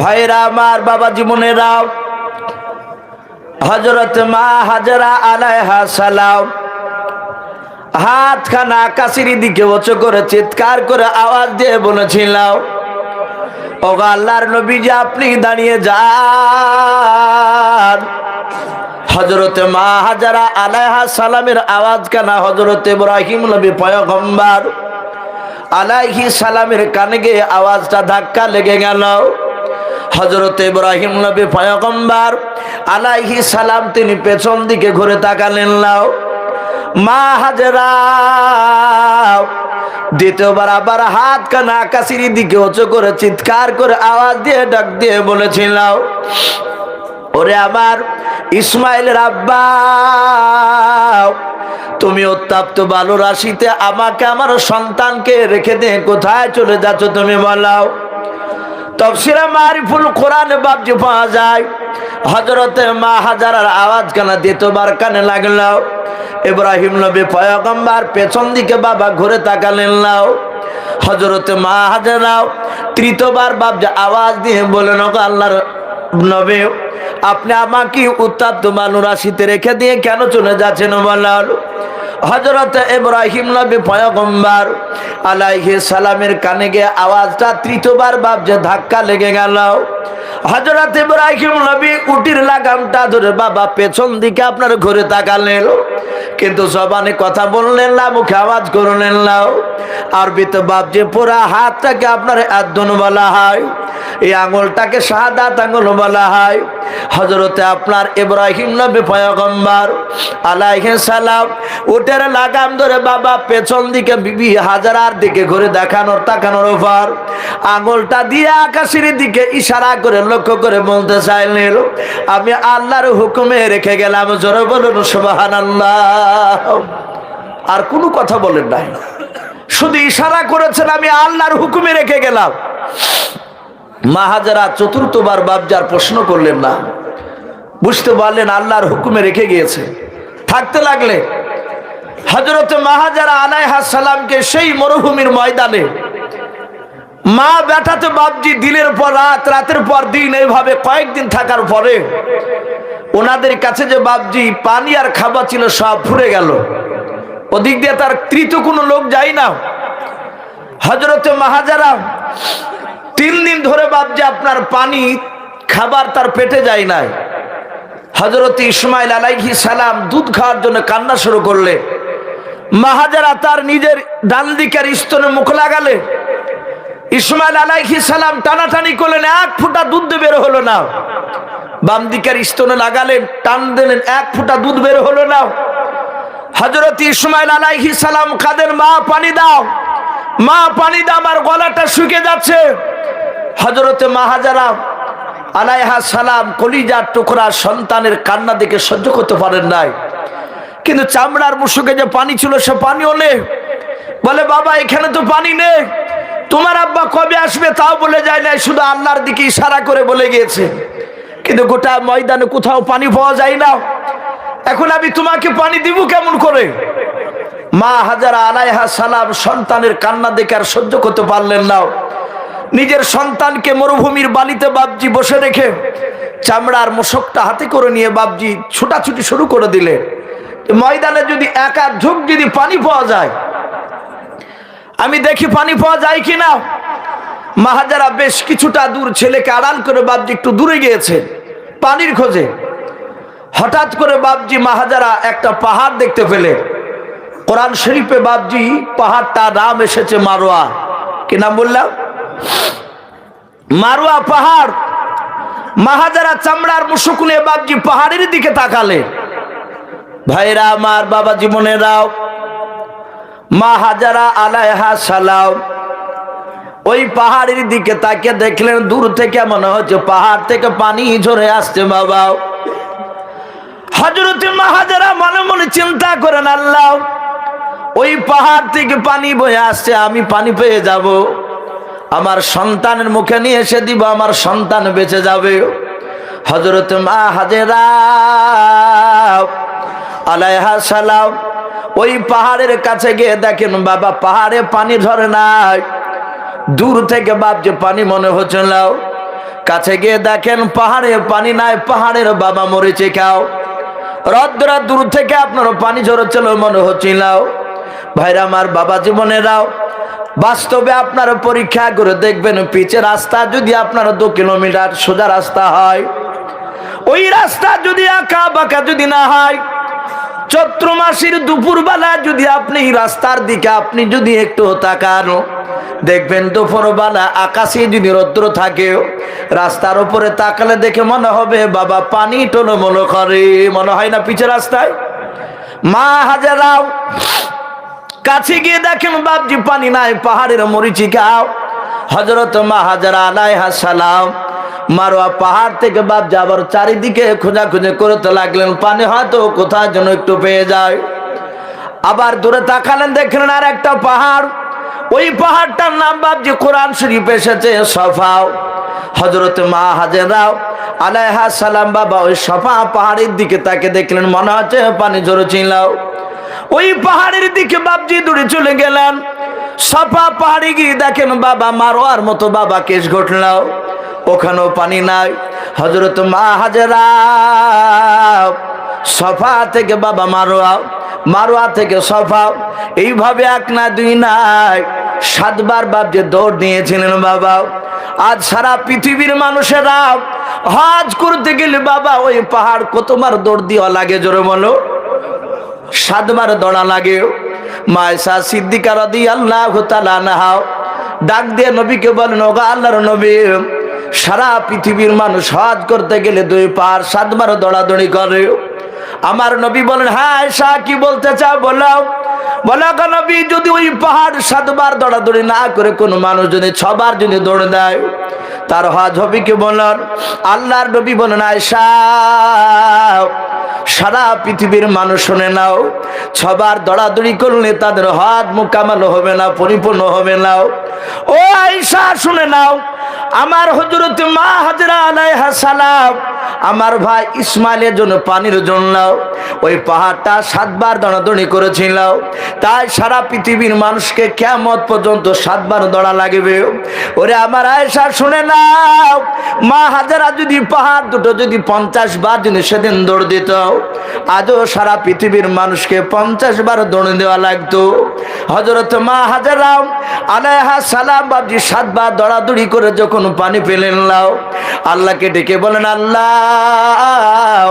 ভাইরা আমার বাবা জীবনেরাও হজরত মা হাজরা আলাইহা সালাম হাত খানা আকাশের দিকে উঁচু করে চিৎকার করে আওয়াজ দিয়ে বলেছিল ও আল্লাহর নবী যে আপনি দাঁড়িয়ে যান। হজরতে মা হাজারা আলাইহা সালামের আওয়াজ কানা হজরত ইব্রাহিম নবী পয়গম্বর, আলাইহি সালামের কানে গিয়ে আওয়াজটা ধাক্কা লেগে গেল। হজরত ইব্রাহিম নবী পয়গম্বর আলাইহি সালাম তিনি পেছন দিকে ঘুরে তাকালেন, লাও। মা হাজরা, দ্বিতীয়বার আবার হাত কানা আকাশের দিকে উঁচু করে চিৎকার করে আওয়াজ দিয়ে ডাক দিয়ে বলেছিল ওরে আমার ইসমাইলের আব্বা, তুমি উত্তাপ্ত বালু রাশিতে আমাকে, আমার সন্তানকে রেখে দিয়ে কোথায় চলে যাচ্ছ তুমি বলাও তফসিরা মারিফুল কোরআনে বাবজি পাওয়া যায়। হজরতে মা হাজারার আওয়াজ কানা দ্বিতীয়বার কানে লাগল। ইব্রাহিম নবী পয়গম্বার পেছন দিকে বাবা ঘুরে তাকালেন নাও হজরতে মা হাজারাও তৃতীয়বার বাবজা আওয়াজ দিয়ে বলেন আল্লাহর নবী, আপনি আমাকে উত্তাপ্ত বালু রাশিতে রেখে দিয়ে কেন চলে যাচ্ছেন? বলার হজরত ইব্রাহিম নবী পয়গম্বর আলাইহি সালামের কানে গিয়ে আওয়াজটা তৃতীয়বার বাপ যে ধাক্কা লেগে গেল। হজরত ইব্রাহিম নবী উটির লাগামটা ধরে বাবা পেছন দিকে আপনার ঘুরে তাকালেন। কিন্তু জবানে কথা বললেন না, মুখে আওয়াজ করলেন না। আরবিতে বাপ যে পুরা হাতটাকে আপনার আদন বলা হয়। এই আঙুলটাকে শাহাদাত আঙুল বলা হয়। হজরতে আপনার ইব্রাহিম নবী পয়গম্বর আলাইহিস সালাম উটের লাগাম ধরে বাবা পেছন দিকে বিবি হাজারার দিকে ঘুরে দেখানোর, তাকানোর উপর আঙুলটা দিয়ে আকাশের দিকে ইশারা করে লক্ষ্য করে বলতে চাইলেন, আমি আল্লাহর হুকুমে রেখে গেলাম, জোরে বলুন সুবহানাল্লাহ। আর কোনো কথা বলেন নাই। শুধু ইশারা করেছেন, আমি আল্লাহর হুকুমে রেখে গেলাম। মাহাজারা চতুর্থবার বাবজার প্রশ্ন করলেন, না। বুঝতে পারলেন আল্লাহর হুকুমে রেখে গিয়েছে। থাকতে লাগলে হজরত মাহাজারা আলাইহা সালামকে সেই মরুভূমির ময়দানে, মা বেটাতে বাবজি দিনের পর রাত, রাতের পর দিন, এইভাবে কয়েকদিন থাকার পরে ওনাদের কাছে যে বাবজি পানি আর খাবার ছিল সব ফুরে গেল। ওদিক দিয়ে তার তৃতীয় কোনো লোক যায় না। হজরতে মাহাজারা তিন দিন ধরে বাবজি আপনার পানি, খাবার তার পেটে যায় নাই। হজরত ইসমাইল আলাইহি সালাম দুধ খাওয়ার জন্য কান্না শুরু করলে। মাহাজারা তার নিজের ডান দিকের স্তনে মুখ লাগালে। ইসমাইল আলাইহি সালাম টানাটানি করলেন, এক ফুটা দুধ বের হলো না। বাম দিকের স্তনে লাগালেন, টান দিলেন, এক ফুটা দুধ বের হলো না। হজরত ইসমাইল আলাইহি সালাম কাদের মা, পানি দাও। মা পানি আমার গলাটা শুকে যাচ্ছে। হজরতে মাহাজারা আলাইহা সালাম কলিজার টুকরা সন্তানের কান্না দেখে সহ্য করতে পারেন নাই। কিন্তু চামড়ার মুসুকে যে পানি ছিল, সে পানিও নেই। বলে, বাবা, এখানে তো পানি নেই। তোমার আব্বা কবে আসবে তাও বলে যায় নাই, শুধু আল্লাহর দিকে ইশারা করে বলে গিয়েছে। কিন্তু গোটা ময়দানে কোথাও পানি পাওয়া যায় না। এখন আমি তোমাকে পানি দিব কেমন করে? মা হাজারা আলাইহা সালাম সন্তানের কান্না দেখে আর সহ্য করতে পারলেন না। নিজের সন্তানকে মরুভূমির বালিতে বাবজি বসে রেখে চামড়ার মোশকটা হাতে করে নিয়ে বাবজি ছুটাছুটি শুরু করে দিলে। ময়দানে যদি একা ঝুঁক যদি পানি পাওয়া যায়, আমি দেখি পানি পাওয়া যায় কি না মাহাজারা বেশ কিছুটা দূর ছেলেকে আড়াল করে বাবজি একটু দূরে গিয়েছে, পানির খোঁজে। হঠাৎ করে বাবজি মাহাজারা একটা পাহাড় দেখতে পেলে। কোরআন শরীফে বাবজি পাহাড়টা নাম এসেছে মারোয়া। কি নাম বললাম? মারোয়া পাহাড়, মাহাজারা চামড়ার মুসুকুনে বাবজি পাহাড়ের দিকে তাকালে। ভাইরা আমার বাবা জীবনেরাও মা হাজারা আলাইহা সালাম, ওই পাহাড়ের দিকে তাকে দেখলেন, দূর থেকে মনে হচ্ছে পাহাড় থেকে পানি ঝরে আসছে বাবা হজরত মাহাজারা মনে মনে চিন্তা করেন, আল্লাহ ওই পাহাড় থেকে পানি বয়ে আসছে, আমি পানি পেয়ে যাব। আমার সন্তানের মুখে নিয়ে এসে দিব, আমার সন্তান বেঁচে যাবে। হজরত মা হাজেরা, আলাইহা সালাম, ওই পাহাড়ের কাছে গিয়ে দেখেন, বাবা পাহাড়ে পানি ধরে নাই। দূর থেকে বাপ যে পানি মনে হচ্ছে নাও কাছে গিয়ে দেখেন, পাহাড়ে পানি নাই, পাহাড়ের বাবা মরেছে খাও। রদ্রা দূর থেকে আপনার পানি ঝরছিল মনে হচ্ছে হচ্ছিল ভাইরা আমার বাবা জীবনেরাও বাস্তবে আপনার পরীক্ষা করে দেখবেন, পিচে রাস্তা যদি আপনার দু কিলোমিটার সোজা রাস্তা হয়, ওই রাস্তা যদি আঁকা বাঁকা যদি না হয় চৈত্র মাসের দুপুরবেলা যদি আপনি রাস্তার দিকে আপনি যদি একটু তাকান, দেখবেন দুপুরবেলা আকাশে যদি রৌদ্র থাকে, রাস্তার উপরে তাকালে দেখে মনে হবে, বাবা পানি টলমলো করে। মনে হয় না পিছে রাস্তায়? মা হাজারাও কাছে গিয়ে দেখেন বাপজি পানি নাই, পাহাড়ের মরিচিকাও হজরত মা হাজারা আলাইহা সালাম মারোয়া পাহাড় থেকে বাপ যাবার চারিদিকে খোঁজাখুঁজি করতে লাগলেন, পানি হয়তো কোথায় যেন একটু পেয়ে যায়। আবার দূরে তাকালেন, দেখলেন আর একটা পাহাড়। ওই পাহাড়টার নাম বাপজি কোরআন শরীফ এসেছে, সফাও। হজরত মা হাজেরাও আলাইহা সালাম বাবা ওই সফা পাহাড়ের দিকে তাকে দেখলেন, মনে হচ্ছে পানি ঝরেছিলাম ওই পাহাড়ের দিকে বাপজি দূরে চলে গেলেন। সফা পাহাড়ে গিয়ে দেখেন বাবা মারোয়ার মতো বাবা কেস ঘটলাও। ওখানেও পানি নাই। হজরত মা হাজেরা সফা থেকে বাবা মারোয়া মারোয়া থেকে সফা এইভাবে এক না দুই নাই। সাতবার বাপ যে দৌড় নিয়েছিলেন বাবা। আজ সারা পৃথিবীর মানুষেরা হজ করতে গেলে বাবা ওই পাহাড় কতবার দৌড় দেওয়া লাগে জোরে বলো। সাতবার দৌড়া লাগে। মায়সা সিদ্দিকা দি আল্লাহ নাহাও ডাক দিয়ে নবীকে বলেন, ওগা আল্লাহর নবী, সারা পৃথিবীর মানুষ হজ করতে গেলে দুই পার সাতবার দৌড়াদৌড়ি করে। আমার নবী বলেন হ্যাঁ শাহ কি বলতে চাও বলাও বলা নবী, যদি ওই পাহাড় সাতবার দৌড়াদৌড়ি না করে কোনো মানুষ যদি ছবার যদি দৌড়ে দেয় তার হজ হবে কি বলার? আল্লাহর নবী বলেন আয়সা সারা পৃথিবীর মানুষ শুনে নাও ছবার দড়াদড়ি করলে তাদের হাত মোকামাল হবে না, পরিপূর্ণ হবে না। ও আয়সা শুনে নাও আমার হজরত মা হাজরা আলাইহা সালাম, আমার ভাই ইসমাইলের জন্য পানির জন্য ওই পাহাড়টা সাতবার দড়াদড়ি করেছিল। তাই সারা পৃথিবীর মানুষকে কেমত পর্যন্ত সাতবার দড়া লাগবে। ওরে আমার আয়সা শুনে নাও। মা হাজারা যদি পাহাড় দুটো, যদি পঞ্চাশ বার যদি সেদিন দৌড় দিত, আজও সারা পৃথিবীর মানুষকে পঞ্চাশ বার দৌড়ে দেওয়া লাগতো। হজরত মা হাজারাম আলাইহা সালাম বাবজি সাতবার দৌড়াদৌড়ি করে যখন পানি পেলেন লাও আল্লাহকে ডেকে বলেন, আল্লাহ,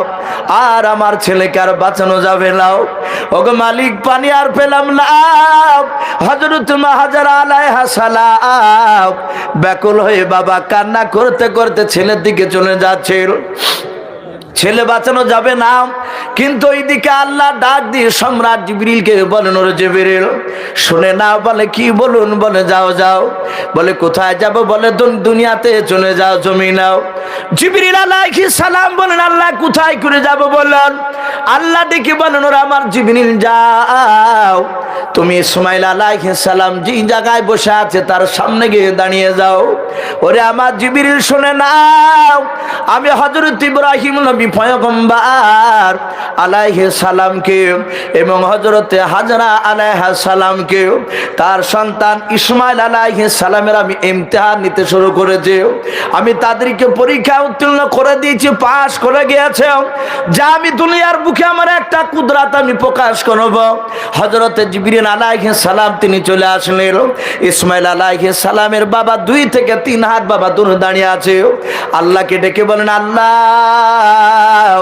আর আমার ছেলেকে আর বাঁচানো যাবে লাও ওগো মালিক, পানি আর পেলাম না। হজরত মাহাজার আলাই হাসালাও ব্যাকুল হয়ে বাবা কান্না করতে করতে ছেলের দিকে চলে যাচ্ছে ছেলে বাঁচানো যাবে না। কিন্তু ওইদিকে আল্লাহ ডাক দিয়ে সম্রাট জিবরিলকে বলেন, ওরে জিবরিল, শুনে না বলে কি বলুন? বলে, যাও যাও। বলে, কোথায় যাব? বলে, দুন- দুনিয়াতে চলে যাও জমি নাও। জিবরিল আলাইহিস সালাম বলেন, আল্লাহ কোথায় করে যাব? বলেন, আল্লাহ ডেকে বলেন, ওরা আমার জিবরিল, যাও। তুমি ইসমাইল সালাম যে জায়গায় বসে আছে, তার সামনে গিয়ে দাঁড়িয়ে যাও। ওরে আমার জিবরিল, শুনে নাও। আমি হযরত ইব্রাহিম নবী পয়গম্বর আলাইহি সালামকে এবং হযরতে হাজরা আলাইহা সালামকে, তার সন্তান ইসমাইল আলাইহি সালামের আমি ইমতিহান নিতে শুরু করেছি। আমি তাদেরকে পরীক্ষা উত্তীর্ণ করে দিয়েছি, পাশ করে গিয়েছে। যা আমি দুনিয়ার বুকে আমার একটা কুদরাত আমি প্রকাশ করব। হজরতে জিবরিন আলাইহি সালাম তিনি চলে আসলেন। ইসমাইল আলাইহি সালামের বাবা দুই থেকে তিন হাত বাবা দূরে দাঁড়িয়ে আছে। আল্লাহকে ডেকে বলেন, আল্লাহ,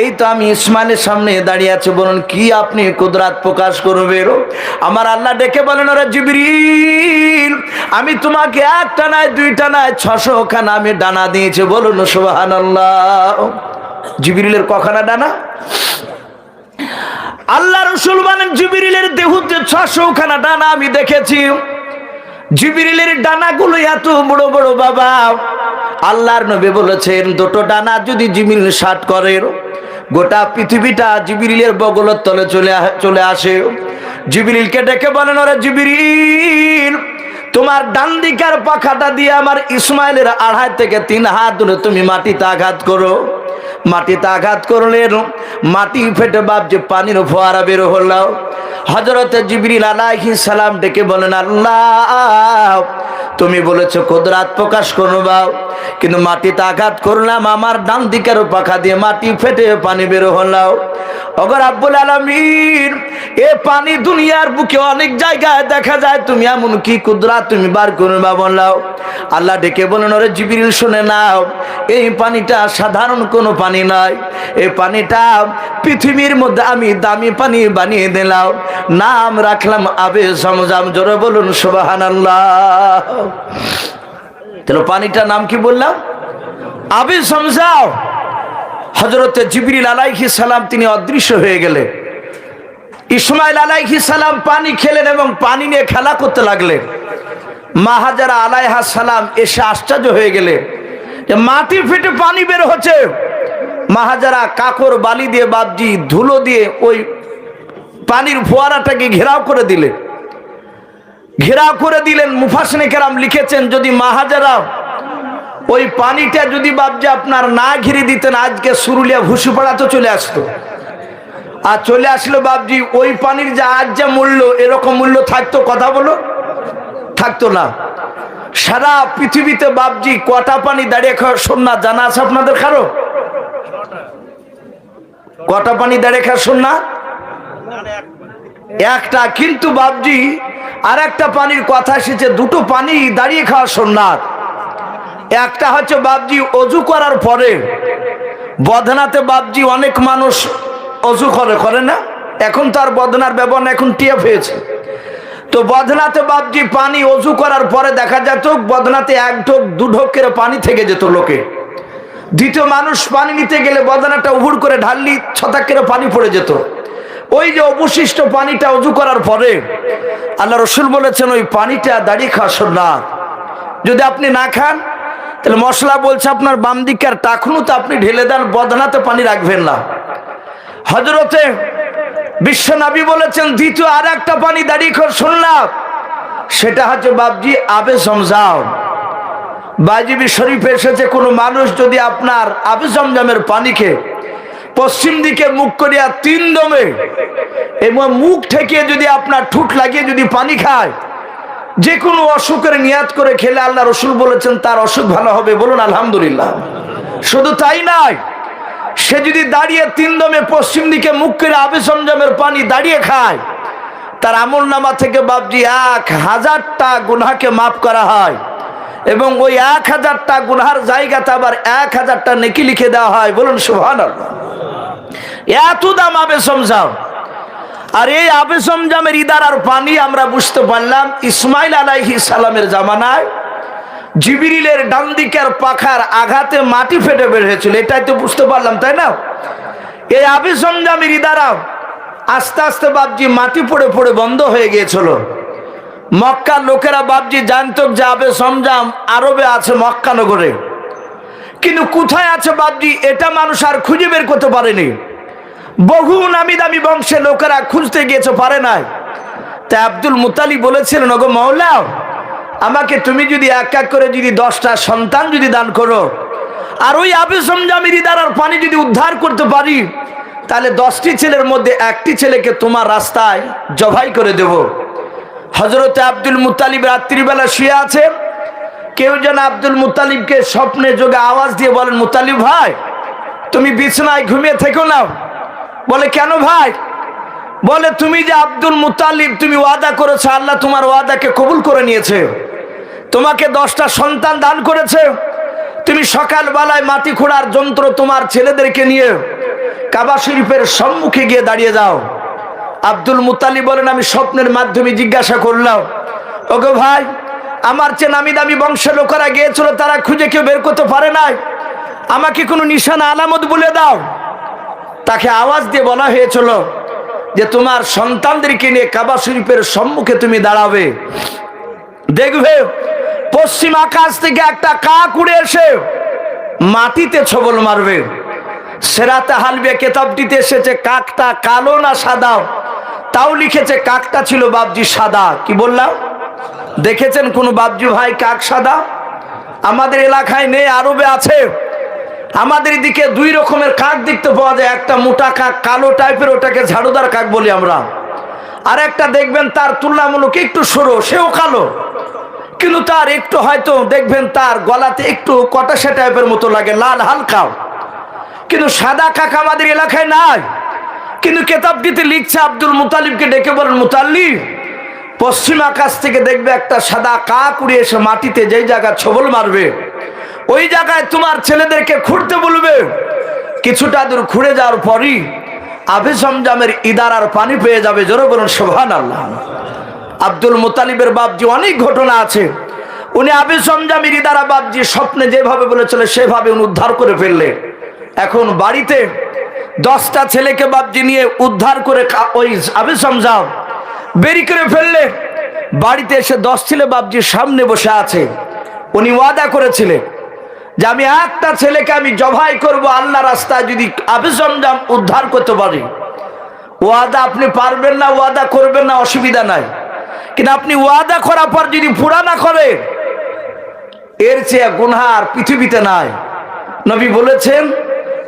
এই তো আমি ইসমাইলের সামনে দাঁড়িয়ে আছে। বলুন, কি আপনি কুদরাত প্রকাশ করবেন? আমার আল্লাহ ডেকে বলেন, ওরা জিবরিল, আমি তোমাকে একটা নাই দুইটা নাই ছশো খানা আমি ডানা দিয়েছি। বলুন সুবাহান আল্লাহ জিবরিলের কখানা ডানা? আল্লাহ রসুল মানে জিবিরিলের দেহুতে ছশো খানা ডানা আমি দেখেছি। জিবিরিলের ডানাগুলো এত বড় বড় বাবা। আল্লাহর নবী বলেছেন, দুটো ডানা যদি জিবিরিল ষাট করে, গোটা পৃথিবীটা জিবিরিলের বগলের তলে চলে চলে আসে। জিবিরিলকে ডেকে বলেন, ওরা জিবিরিল তোমার ডান দিকার পাখাটা দিয়ে আমার ইসমাইলের আড়াই থেকে তিন হাত দূরে তুমি মাটিতে আঘাত করো। মাটিতে আঘাত করলেন মাটি ফেটে বাপ যে পানির ফোয়ারা বের হলো। হজরত জিবরিল আলাইহি সালাম ডেকে বলেন, আল্লাহ, তুমি বলেছ কুদরাত প্রকাশ করবাও, কিন্তু মাটিতে আঘাত করলাম, আমার ডান দিকের পাখা দিয়ে মাটি ফেটে পানি বের হলাও। অগর আব্বুল আলমিন, এ পানি দুনিয়ার বুকে অনেক জায়গায় দেখা যায়, তুমি এমন কি কুদরা তুমি বার করবা? বললাও আল্লাহ ডেকে বলেন ওরে জিবিরিল, শুনে নাও, এই পানিটা সাধারণ কোনো পানি নয়। এই পানিটা পৃথিবীর মধ্যে আমি দামি পানি বানিয়ে দিলাম। নাম রাখলাম আবে সমজাম জোরে বলুন সুবাহান আল্লাহ তাহলে পানিটার নাম কি বললাম? আবে সমজাও হজরত জিবরিল আলাইহি সালাম, তিনি অদৃশ্য হয়ে গেলেন। ইসমাইল আলাইহি সালাম পানি খেলেন এবং পানি নিয়ে খেলা করতে লাগলেন। মাহাজারা আলাইহা সালাম এসে আশ্চর্য হয়ে গেলে। যে মাটি ফেটে পানি বের হচ্ছে। মাহাজারা কাকর বালি দিয়ে, বাবজি, ধুলো দিয়ে ওই পানির ফোয়ারাটাকে ঘেরাও করে দিলেন ঘেরাও করে দিলেন মুফাসনে কেরাম লিখেছেন, যদি মাহাজারা ওই পানিটা যদি বাবজি আপনার না ঘিরে দিতেন, আজকে সুরুলিয়া ভুসুপাড়া তো চলে আসতো। আর চলে আসলো বাবজি, ওই পানির যা আজ যা মূল্য, এরকম মূল্য থাকতো, কথা বলো। থাকতো না। সারা পৃথিবীতে বাবজি কটা পানি দাঁড়িয়ে খাওয়ার সন্না জানা আছে আপনাদের কারও? কটা পানি দাঁড়িয়ে খাওয়ার সন্না? একটা, কিন্তু বাবজি আর একটা পানির কথা এসেছে, দুটো পানি দাঁড়িয়ে খাওয়া সন্ন্যাত একটা হচ্ছে বাবজি অজু করার পরে, বদনাতে বাবজি অনেক মানুষ অজু করে করে না? এখন তো আর বদনার ব্যবহার এখন টিএফ হয়েছে। তো বদনাতে বাবজি পানি অজু করার পরে দেখা যেত, বদনাতে এক ঢোক, দু ঢোকের পানি থেকে যেত লোকে। দ্বিতীয় মানুষ পানি নিতে গেলে বদনাটা উহুড় করে ঢাললি ছতাকের পানি পড়ে যেত। ওই যে অবশিষ্ট পানিটা অজু করার পরে আল্লাহ রসুল বলেছেন, ওই পানিটা দাঁড়িয়ে খাওয়া না যদি আপনি না খান, তাহলে মশলা বলছে আপনার বাম দিকের টাকুনো তো আপনি ঢেলে দেন, বদনাতে পানি রাখবেন না। হজরতে বিশ্বনবী বলেছেন, দ্বিতীয় আর একটা পানি দাঁড়িয়ে খর শুনলাম সেটা হচ্ছে বাবজি আবে সমজাও বাজিবি শরীফে এসেছে, কোনো মানুষ যদি আপনার আবে পানি খেয়ে পশ্চিম দিকে মুখ করিয়া তিন দমে এবং মুখ ঠেকিয়ে যদি আপনার ঠুট লাগিয়ে যদি পানি খায় যে কোনো অসুখের নিয়াত করে খেলে আল্লাহ রসুল বলেছেন, তার অসুখ ভালো হবে, বলুন আলহামদুলিল্লাহ। শুধু তাই নয় সে যদি দাঁড়িয়ে তিন দমে পশ্চিম দিকে মুখ করে আবে সমজামের পানি দাঁড়িয়ে খায়, তার আমল নামা থেকে বাবজি এক হাজারটা গুনাকে মাফ করা হয় এবং ওই এক হাজারটা গুনহার জায়গাতে আবার এক হাজারটা নেকি লিখে দেওয়া হয়। বলুন সুহান এত দাম আবে সমজাম আর এই আবে সমজামের ইদারার পানি আমরা বুঝতে পারলাম, ইসমাইল আলাইহি সালামের জামানায় জিবিরিলের ডান দিকের পাখার আঘাতে মাটি ফেটে বের হয়েছিল, এটাই তো বুঝতে পারলাম, তাই না? এই আবি সমজামের ইদারা আস্তে আস্তে বাবজি মাটি পড়ে পড়ে বন্ধ হয়ে গিয়েছিল। মক্কার লোকেরা বাবজি জানত যে আবে সমজাম আরবে আছে মক্কা নগরে। কিন্তু কোথায় আছে বাবজি এটা মানুষ আর খুঁজে বের করতে পারেনি। বহু নামি দামি বংশে লোকেরা খুঁজতে গিয়েছে, পারে নাই। তাই আব্দুল মুতালি বলেছিলেন, ওগো মৌলাও আমাকে তুমি যদি এক এক করে যদি দশটা সন্তান যদি দান করো, আর ওই আবেসম জামিরি দ্বারার পানি যদি উদ্ধার করতে পারি, তাহলে দশটি ছেলের মধ্যে একটি ছেলেকে তোমার রাস্তায় জবাই করে দেব। হজরতে আব্দুল মুতালিব রাত্রিবেলা শুয়ে আছে। কেউ যেন আব্দুল মুতালিবকে স্বপ্নে যোগে আওয়াজ দিয়ে বলেন, মুতালিব ভাই, তুমি বিছনায় ঘুমিয়ে থেকো না। বলে, কেন ভাই? বলে, তুমি যে আব্দুল মুতালিব, তুমি ওয়াদা করেছ, আল্লাহ তোমার ওয়াদাকে কবুল করে নিয়েছে। তোমাকে দশটা সন্তান দান করেছে। তুমি সকালবেলায় মাটি খোঁড়ার যন্ত্র তোমার ছেলেদেরকে নিয়ে কাবা শরীফের সম্মুখে গিয়ে দাঁড়িয়ে যাও। আব্দুল মুতালি বলেন, আমি স্বপ্নের মাধ্যমে জিজ্ঞাসা করলাম ওকে ভাই, আমার চেয়ে নামি দামি বংশের লোকেরা গিয়েছিল, তারা খুঁজে কেউ বের করতে পারে নাই। আমাকে কোনো নিশানা আলামত বলে দাও। তাকে আওয়াজ দিয়ে বলা হয়েছিল যে তোমার সন্তানদেরকে নিয়ে কাবা শরীফের সম্মুখে তুমি দাঁড়াবে। দেখবে, পশ্চিম আকাশ থেকে একটা কাক উড়ে এসে মাটিতে ছবল মারবে। সেরাতে হালবে কেতাবটিতে এসেছে, কাকটা কালো না সাদা? তাও লিখেছে, কাকটা ছিল বাবজি সাদা। কি বললাম? দেখেছেন কোন বাবজি ভাই কাক সাদা? আমাদের এলাকায় নেই, আরবে আছে। আমাদের দিকে দুই রকমের কাক দেখতে পাওয়া যায়। একটা মোটা কাক, কালো টাইপের ওটাকে ঝাড়ুদার কাক বলি আমরা। আর একটা দেখবেন তার তুলনামূলক একটু সরু, সেও কালো। কিন্তু তার একটু হয়তো দেখবেন তার গলাতে একটু কটাশা টাইপের মতো লাগে, লাল হালকা। কিন্তু সাদা কাক আমাদের এলাকায় নাই। কিন্তু কেতাবটিতে লিখছে, আব্দুল মুতালিবকে ডেকে বলেন মুতাল্লিব পশ্চিম আকাশ থেকে দেখবে একটা সাদা কাক উড়ে এসে মাটিতে যেই জায়গায় ছবল মারবে ওই জায়গায় তোমার ছেলেদেরকে খুঁড়তে বলবে। কিছুটা দূর খুঁড়ে যাওয়ার পরই আবে জমজামের ইদারার পানি পেয়ে যাবে। জোরে বলুন সোহান আল্লাহ আব্দুল মুতালিবের বাপজি, অনেক ঘটনা আছে। উনি আবে জমজামের ইদারা বাপজি স্বপ্নে যেভাবে বলেছিল, সেভাবে উনি উদ্ধার করে ফেললে। এখন বাড়িতে দশটা ছেলেকে বাপজি নিয়ে উদ্ধার করে ওই আবে জমজাম বেরি করে ফেললে। বাড়িতে এসে দশ ছেলে বাপজির সামনে বসে আছে। উনি ওয়াদা করেছিলেন যে আমি একটা ছেলেকে আমি জবাই করব, আল্লাহ রাস্তায় যদি আবে জমজাম উদ্ধার করতে পারি। ওয়াদা আপনি পারবেন না, ওয়াদা করবেন না, অসুবিধা নাই। কিন্তু আপনি ওয়াদা করার পর যদি পুরা না করে, এর চেয়ে গুনহার পৃথিবীতে নাই। নবী বলেছেন,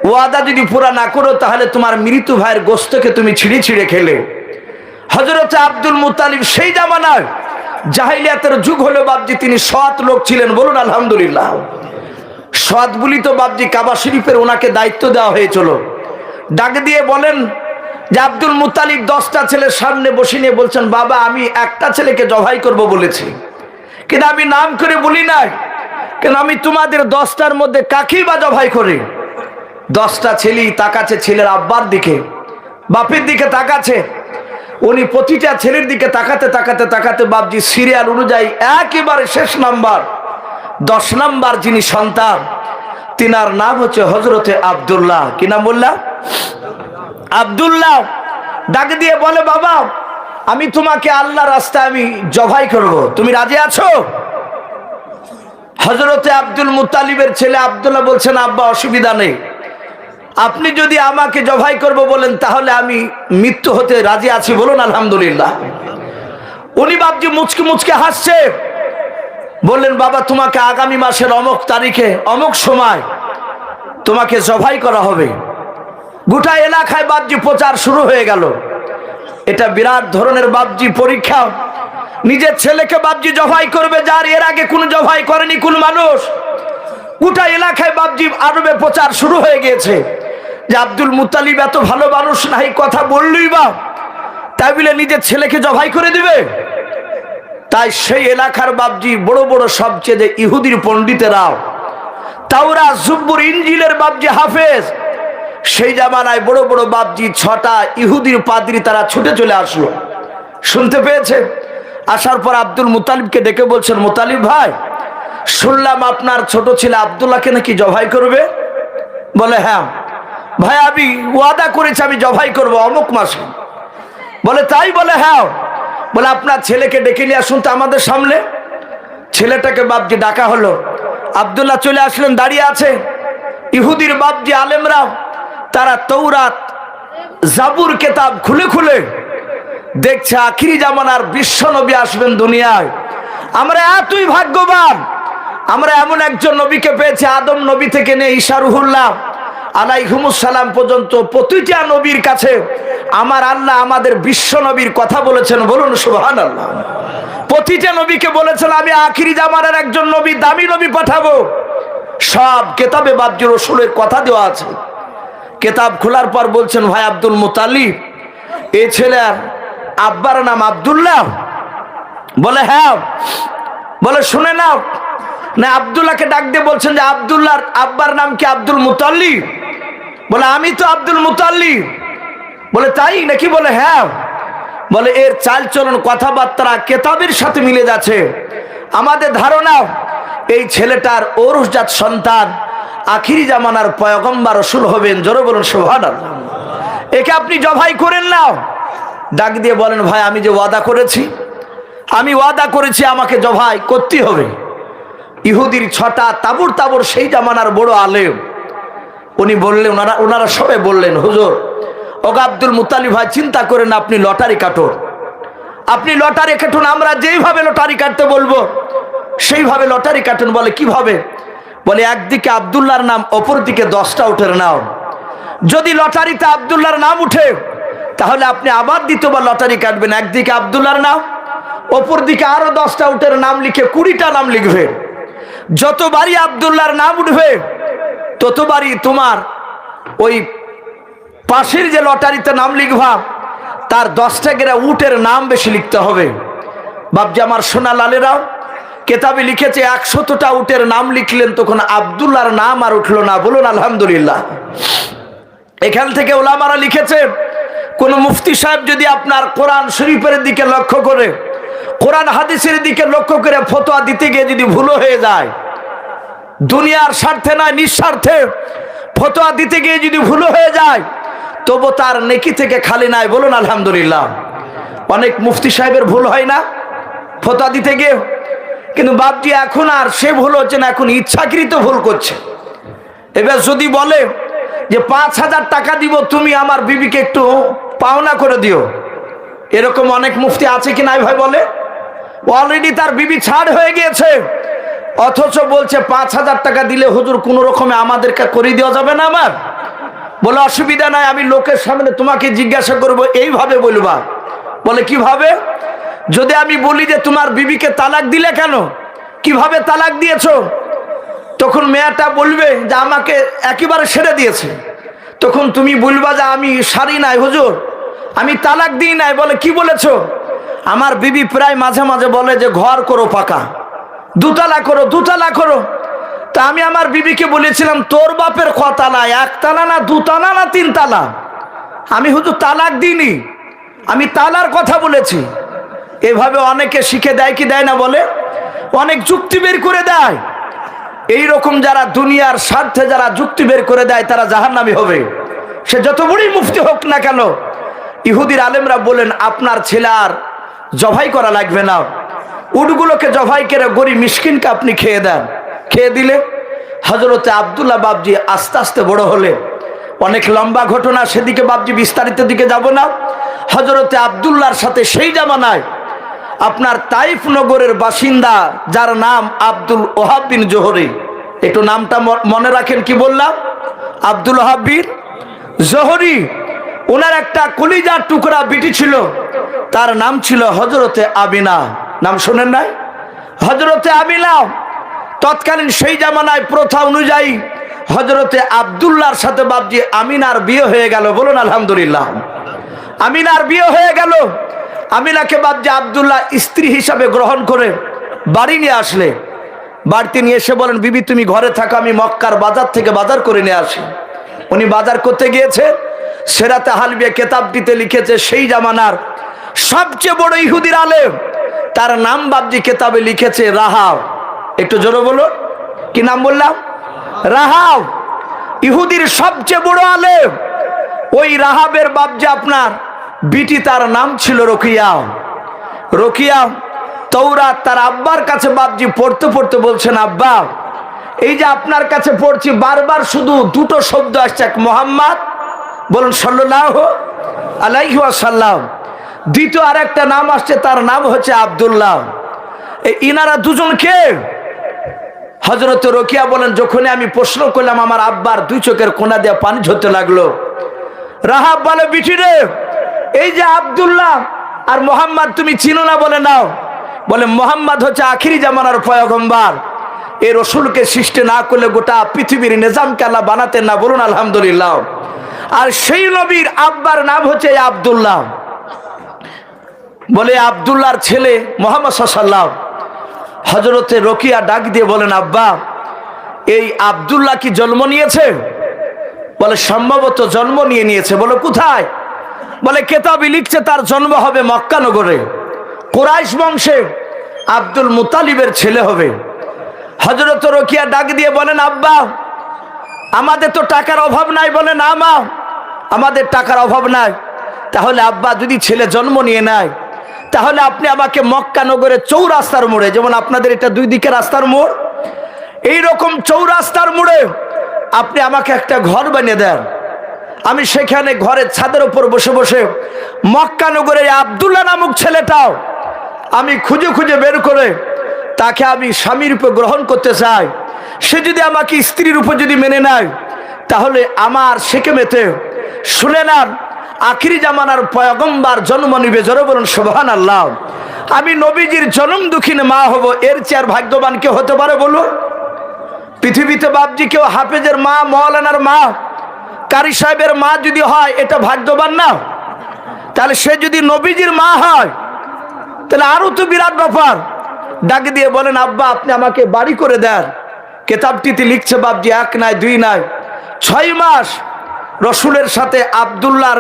ওয়াদা যদি পুরা না করো, তাহলে তোমার মৃত্যু ভাইয়ের গোস্তকে তুমি ছিঁড়ে ছিঁড়ে খেলে। হজরত আব্দুল মুতালিব সেই জামানায় জাহিলিয়াতের যুগ হলো বাবজি তিনি সৎ লোক ছিলেন বলুন, আলহামদুলিল্লাহ। সৎ বলি তো বাবজি কাবা শরীফের ওনাকে দায়িত্ব দেওয়া হয়েছিল। ডাক দিয়ে বলেন যে আব্দুল মুতালিব দশটা ছেলের সামনে বসে নিয়ে বলছেন, বাবা, আমি একটা ছেলেকে জবাই করব বলেছি। কিন্তু আমি নাম করে বলি নাই। কেন আমি তোমাদের দশটার মধ্যে কাকেই বা জবাই করে? দশটা ছেলে তাকাচ্ছে ছেলের আব্বার দিকে। বাপের দিকে তাকাচ্ছে। উনি প্রতিটা ছেলের দিকে তাকাতে তাকাতে তাকাতে বাপজি সিরিয়াল অনুযায়ী একেবারে শেষ নাম্বার। দশ নাম্বার যিনি সন্তান, তিনার নাম হচ্ছে হজরতে আবদুল্লাহ। কি নাম বললাম আবদুল্লাহ। ডাক দিয়ে বলে, বাবা, আমি তোমাকে আল্লাহ রাস্তায় আমি জবাই করব। তুমি রাজি আছো? হজরতে আব্দুল মুতালিবের ছেলে আবদুল্লাহ বলছেন, আব্বা, অসুবিধা নেই। আপনি যদি আমাকে জবাই করব বলেন, তাহলে আমি মৃত্যু হতে রাজি আছি। বলুন, আলহামদুলিল্লাহ। উনি বাবজি মুচকে মুচকে হাসছে। বললেন, বাবা, তোমাকে আগামী মাসের অমুক তারিখে, অমুক সময় তোমাকে জবাই করা হবে। গোটা এলাকায় বাবজি প্রচার শুরু হয়ে গেল। এটা বিরাট ধরনের বাবজি পরীক্ষা। নিজের ছেলেকে বাবজি জবাই করবে, যার এর আগে কোনো জবাই করেনি কোন মানুষ। গোটা এলাকায় বাবজি আরবে প্রচার শুরু হয়ে গিয়েছে। যে আব্দুল মুতালিব এত ভালো মানুষ নাই, কথা বললই বা। তাই বলে নিজের ছেলেকে জবাই করে দিবে? তাই সেই এলাকার বাবজি বড় বড় সবচেয়ে ইহুদির পণ্ডিতেরাও তাওরা জুব্বুর ইঞ্জিলের বাবজি হাফেজ, সেই জামানায় বড় বড় বাবজি ছটা ইহুদির পাদ্রি তারা ছুটে চলে আসলো। শুনতে পেয়েছে? আসার পর আব্দুল মুতালিবকে ডেকে বলছেন, মুতালিব ভাই, শুনলাম আপনার ছোট ছেলে আবদুল্লাহকে নাকি জবাই করবে? বলে হ্যাঁ। ভাই, আমি ওয়াদা করেছি আমি জবাই করব অমুক মাসে। বলে, তাই? বলে হ্যাঁ। বলে, আপনার ছেলেকে ডেকে নিয়ে আসুন তো আমাদের সামনে। ছেলেটাকে বাপজি ডাকা হলো। আবদুল্লাহ চলে আসলেন, দাঁড়িয়ে আছে। ইহুদির বাপজি আলেমরা, তারা তৌরাত জাবুর কেতাব খুলে খুলে দেখছে, আখিরি জামানার বিশ্ব নবী আসবেন দুনিয়ায়। আমরা এতই ভাগ্যবান, আমরা এমন একজন নবীকে পেয়েছি, আদম নবী থেকে নিয়ে ইশারুহুল্লাহ আলাইহুমুসালাম পর্যন্ত প্রতিটা নবীর কাছে আমার আল্লাহ আমাদের বিশ্ব নবীর কথা বলেছেন, বলুন সুবহান আল্লাহ প্রতিটা নবীকে বলেছেন, আমি আখিরি জামানার একজন নবী, দামি নবী পাঠাবো। সব কেতাবে বাবজি রসুলের কথা দেওয়া আছে। কেতাব খোলার পর বলছেন, ভাই আব্দুল মুতালিব, এ ছেলের আব্বার নাম আবদুল্লাহ? বলে হ্যাঁ। বলে, শুনে নাও। না, আবদুল্লাহকে ডাক দিয়ে বলছেন যে আবদুল্লাহর আব্বার নাম কি আব্দুল মুতাল্লি বলে, আমি তো আব্দুল মুতাল্লি বলে, তাই নাকি? বলে হ্যাঁ। বলে, এর চালচলন কথাবার্তা কেতাবের সাথে মিলে যাচ্ছে। আমাদের ধারণা, এই ছেলেটার ওরসজাত সন্তান আখিরি জামানার পয়গম্বার রসুল হবেন। জোরে বলুন সোহান একে আপনি জবাই করেন না। ডাক দিয়ে বলেন, ভাই, আমি যে ওয়াদা করেছি, আমি ওয়াদা করেছি, আমাকে জবাই করতে হবে। ইহুদির ছটা তাবুর তাবুর সেই জামানার বড় আলেম। উনি বললেন, ওনারা ওনারা সবাই বললেন, হুজুর ওগা আব্দুল মুতালি ভাই, চিন্তা করেন আপনি লটারি কাটুন আপনি লটারি কাটুন, আমরা যেইভাবে লটারি কাটতে বলব, সেইভাবে লটারি কাটুন বলে কীভাবে বলে, একদিকে আবদুল্লাহর নাম অপর দিকে দশটা উঠে নাও যদি লটারিতে আবদুল্লার নাম উঠে, তাহলে আপনি আবার দ্বিতীয়বার লটারি কাটবেন। একদিকে আবদুল্লার নাম অপর দিকে আরও দশটা উটের নাম লিখে কুড়িটা নাম লিখবে। যতবারই আবদুল্লাহর নাম উঠবে, ততবারই তোমার ওই পাশের যে লটারিতে নাম লিখবা, তার দশটা গেরা উটের নাম বেশি লিখতে হবে। বাবজি আমার সোনা লালেরাও কেতাবে লিখেছে, একশতটা উটের নাম লিখলেন, তখন আবদুল্লাহর নাম আর উঠল না। বলুন, আলহামদুলিল্লাহ। এখান থেকে ওলামারা লিখেছে, কোন মুফতি সাহেব যদি আপনার কোরআন শরীফের দিকে লক্ষ্য করে, কোরআন হাদিসের দিকে লক্ষ্য করে ফতোয়া দিতে গিয়ে যদি ভুলো হয়ে যায়, দুনিয়ার স্বার্থে নয়, নিঃস্বার্থে ফতোয়া দিতে গিয়ে যদি ভুলো হয়ে যায় তবু তার নেকি থেকে খালি নাই, বলুন আলহামদুলিল্লাহ। অনেক মুফতি সাহেবের ভুল হয় না? ফতোয়া দিতে গিয়ে। কিন্তু বাপজি এখন আর সে ভুল হচ্ছে না, এখন ইচ্ছাকৃত ভুল করছে। এবার যদি বলে যে পাঁচ হাজার টাকা দিব, তুমি আমার বিবিকে একটু পাওনা করে দিও। এরকম অনেক মুফতি আছে কি নাই ভাই বলে? অলরেডি তার বিবি ছাড় হয়ে গিয়েছে। অথচ বলছে পাঁচ হাজার টাকা দিলে হুজুর কোনো রকমে আমাদেরকে করে দেওয়া যাবে না আমার? বলে, অসুবিধা নাই, আমি লোকের সামনে তোমাকে জিজ্ঞাসা করব, এইভাবে বলবা। বলে, কীভাবে? যদি আমি বলি যে, তোমার বিবিকে তালাক দিলে কেন? কীভাবে তালাক দিয়েছ? তখন মেয়েটা বলবে যে, আমাকে একেবারে সেরে দিয়েছে। তখন তুমি বলবা যে, আমি সারি নাই, হুজুর। আমি তালাক দিই নাই। বলে, কি বলেছ? আমার বিবি প্রায় মাঝে মাঝে বলে যে, ঘর করো পাকা, দুতলা করো দুতলা করো। তা আমি আমার বিবিকে বলেছিলাম, তোর বাপের কতালা একতলা না দুতলা না তিনতলা? আমি হুজুর তালাক দিইনি। আমি তালার কথা বলেছি। এভাবে অনেকে শিখে দেয় কি দেয় না বলে? অনেক যুক্তি বের করে দেয়। এই রকম যারা দুনিয়ার স্বার্থে যারা যুক্তি বের করে দেয়, তারা জাহান্নামি হবে। সে যত বড়ই মুফতি হোক না কেন, ইহুদির আলেমরা বলেন, আপনার ছেলে আর জবাই করা লাগবে না। উটগুলোকে জবাই করে গরি মিসকিনকে আপনি খেয়ে দেন। খেয়ে দিলে হজরতে আবদুল্লাহ বাবজি আস্তে আস্তে বড় হলে। অনেক লম্বা ঘটনা, সেদিকে বাবজি বিস্তারিত দিকে যাব না। হজরতে আবদুল্লাহর সাথে সেই জামানায় আপনার তাইফ নগরের বাসিন্দা, যার নাম আব্দুল ওহাবিন জোহরি। একটু নামটা মনে রাখেন কি বললাম? আব্দুল ওহাব বিন জোহরি। ওনার একটা কলিজার টুকরা বিটি ছিল। তার নাম ছিল হজরতে আমিনা। নাম শোনেন নাই? হজরতে আমিনা। তৎকালীন সেই জামানায় প্রথা অনুযায়ী হজরতে আবদুল্লাহর সাথে বাবজি আমিনার বিয়ে হয়ে গেল। বলুন, আলহামদুলিল্লাহ। আমিনার বিয়ে হয়ে গেল। আমিনাকে বাবজি আবদুল্লাহ স্ত্রী হিসাবে গ্রহণ করে বাড়ি নিয়ে আসলে। বাড়িতে নিয়ে এসে বলেন, বিবি, তুমি ঘরে থাকো, আমি মক্কার বাজার থেকে বাজার করে নিয়ে আসি। উনি বাজার করতে গিয়েছে। সেরাতে হালবিয়া কেতাবটিতে লিখেছে, সেই জামানার সবচেয়ে বড় ইহুদির আলেম, তার নাম বাবজি কেতাবে লিখেছে, রাহাব। একটু জোরে বলো কি নাম বললাম? রাহাব। ইহুদির সবচেয়ে বড় আলেম। ওই রাহাবের বাবজি আপনার, বিটি তার নাম ছিল রকিয়া। রকিয়া তৌরাত তার আব্বার কাছে বাবজি পড়তে পড়তে বলছেন, আব্বা, এই যে আপনার কাছে পড়ছি, বারবার শুধু দুটো শব্দ আসছে, এক মোহাম্মদ, বলুন সাল্লাহ আলাইহি সাল্লাম দ্বিতীয় আর একটা নাম আসছে, তার নাম হচ্ছে আবদুল্লাহ। ইনারা দুজন কে? হজরত রকিয়া বলেন, যখনই আমি প্রশ্ন করলাম, আমার আব্বার দুই চোখের কোনা দিয়ে পানি ঝরতে লাগল। রাহাব বলে বিটি রে, এই যে আবদুল্লাহ আর মোহাম্মদ তুমি চিনো না বলে নাও। বলে, মোহাম্মদ হচ্ছে আখিরি জামানার পয়গম্বার। এই রসুলকে সৃষ্টি না করলে গোটা পৃথিবীর নিজামকে আল্লাহ বানাতেন না বলুন, আলহামদুলিল্লাহ। আর সেই নবীর আব্বার নাম হচ্ছে আবদুল্লাহ। বলে আবদুল্লাহর ছেলে মোহাম্মদ সাল্লাম হজরতে রকিয়া ডাক দিয়ে বলেন, আব্বা, এই আবদুল্লাহ কি জন্ম নিয়েছে? বলে, সম্ভবত জন্ম নিয়ে নিয়েছে। বলে, কোথায়? বলে, কেতাবি লিখছে তার জন্ম হবে মক্কানগরে কোরাইশ বংশে আব্দুল মুতালিবের ছেলে হবে। হজরত রকিয়া ডাক দিয়ে বলেন, আব্বা, আমাদের তো টাকার অভাব নাই। বলে, না মা, আমাদের টাকার অভাব নাই। তাহলে আব্বা যদি ছেলে জন্ম নিয়ে নেয় তাহলে আপনি আমাকে মক্কা নগরের চৌরাস্তার মোড়ে, যেমন আপনাদের এটা দুই দিকে রাস্তার মোড় এই রকম চৌরাস্তার মোড়ে আপনি আমাকে একটা ঘর বানিয়ে দেন। আমি সেখানে ঘরের ছাদের উপর বসে বসে মক্কা নগরের আবদুল্লাহ নামক ছেলেটাও আমি খুঁজে খুঁজে বের করে তাকে আমি স্বামীর রূপে গ্রহণ করতে চাই। সে যদি আমাকে স্ত্রীর উপর যদি মেনে নেয়, তাহলে আমার সেকে মেতে শুনে নেন আখিরি জামানার পয়গম্বার জন্ম নিবে, জোরে বলুন সুবহান আল্লাহ আমি নবীজির জনম দুঃখিন মা হব, এর চেয়ার ভাগ্যবান কেউ হতে পারে বলুন? পৃথিবীতে বাপজি কেউ হাফেজের মা মৌলানার মা, কারি সাহেবের মা যদি হয়, এটা ভাগ্যবান না? তাহলে সে যদি নবীজির মা হয়, তাহলে আরও তো বিরাট ব্যাপার। ডাক দিয়ে বলেন, আব্বা, আপনি আমাকে বাড়ি করে দেন। কেতাবটিতে লিখছে, বাপজি, এক নাই, দুই নাই। ছয় মাস রসুলের সাথে আবদুল্লার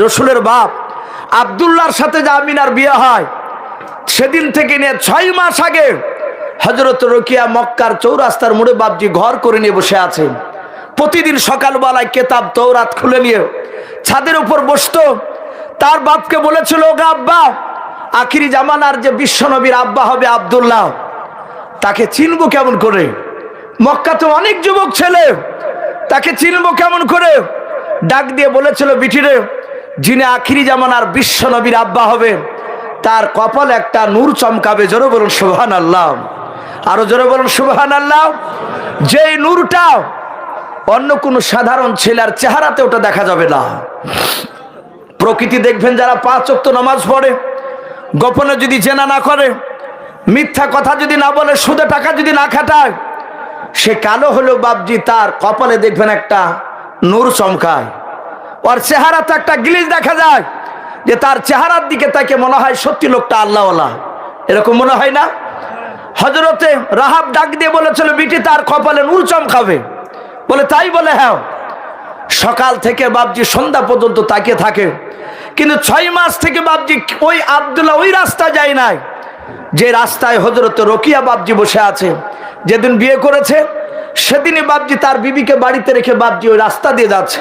রসুলের বাপ আবদুল্লার সাথে যে আমিনার বিয়ে হয়, সেদিন থেকে নিয়ে ছয় মাস আগে হজরত রকিয়া মক্কার চৌরাস্তার মোড়ে বাপজি ঘর করে নিয়ে বসে আছেন প্রতিদিন সকালবেলায় কেতাব তৌরাত খুলে নিয়ে ছাদের উপর বসতো। তার বাপকে বলেছিল গা আব্বা, আখিরি জামানার যে বিশ্বনবীর আব্বা হবে আবদুল্লাহ, তাকে চিনবো কেমন করে? মক্কা তো অনেক যুবক ছেলে, তাকে চিনবো কেমন করে? ডাক দিয়ে বলেছিল বিটিরে যিনি আখিরি জামানার বিশ্বনবীর আব্বা হবে। তার কপাল একটা নূর চমকাবে, জোরে বলুন সুবহান আল্লাহ আরও জোরে বলুন সুবহান আল্লাহ যেই নূরটা অন্য কোনো সাধারণ ছেলের চেহারাতে ওটা দেখা যাবে না। প্রকৃতি দেখবেন যারা পাঁচ অক্ত নামাজ পড়ে, গোপনে যদি জেনা না করে, মিথ্যা কথা যদি না বলে, সুদে টাকা যদি না খাটায়, সে কালো হলেও বাপজি তার কপালে দেখবেন একটা নূর চমকায়। ওর চেহারা তো একটা গিলিজ দেখা যায় যে তার চেহারার দিকে তাকে মনে হয় সত্যি লোকটা আল্লাহওয়ালা। এরকম মনে হয় না? হজরতে রাহাব ডাক দিয়ে বলেছিল, বিটি তার কপালে নূর চমকাবে। বলে, তাই বলে হ্যাঁ। সকাল থেকে বাবজি সন্ধ্যা পর্যন্ত তাকিয়ে থাকে। কিন্তু ছয় মাস থেকে বাপজি ওই আবদুল্লাহ ওই রাস্তা যায় নাই। যে রাস্তায় হজরত রকিয়া বাবজি বসে আছে। যেদিন বিয়ে করেছে, সেদিনই বাপজি তার বিবিকে বাড়িতে রেখে বাপজি ওই রাস্তা দিয়ে যাচ্ছে।